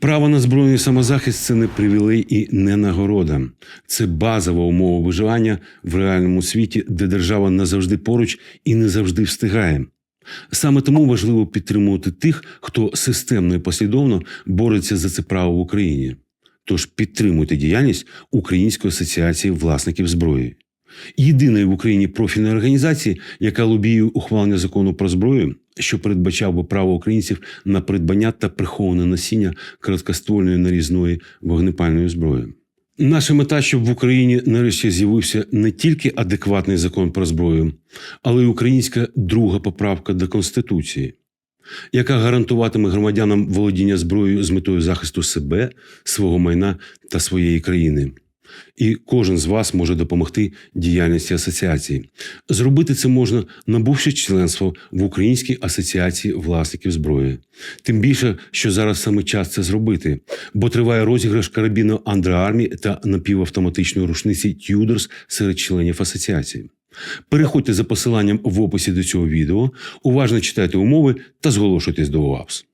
Право на збройний самозахист це не привілей і не нагорода. Це базова умова виживання в реальному світі, де держава не завжди поруч і не завжди встигає. Саме тому важливо підтримувати тих, хто системно і послідовно бореться за це право в Україні. Тож підтримуйте діяльність Української асоціації власників зброї. Єдиної в Україні профільної організації, яка лобіює ухвалення закону про зброю, що передбачав би право українців на придбання та приховане носіння короткоствольної нарізної вогнепальної зброї. Наша мета, щоб в Україні нарешті з'явився не тільки адекватний закон про зброю, але й українська друга поправка до Конституції, яка гарантуватиме громадянам володіння зброєю з метою захисту себе, свого майна та своєї країни. І кожен з вас може допомогти діяльності асоціації. Зробити це можна, набувши членство в Українській асоціації власників зброї. Тим більше, що зараз саме час це зробити, бо триває розіграш карабіну Андреармі та напівавтоматичної рушниці Тюдорс серед членів асоціації. Переходьте за посиланням в описі до цього відео, уважно читайте умови та зголошуйтесь до ОАПС.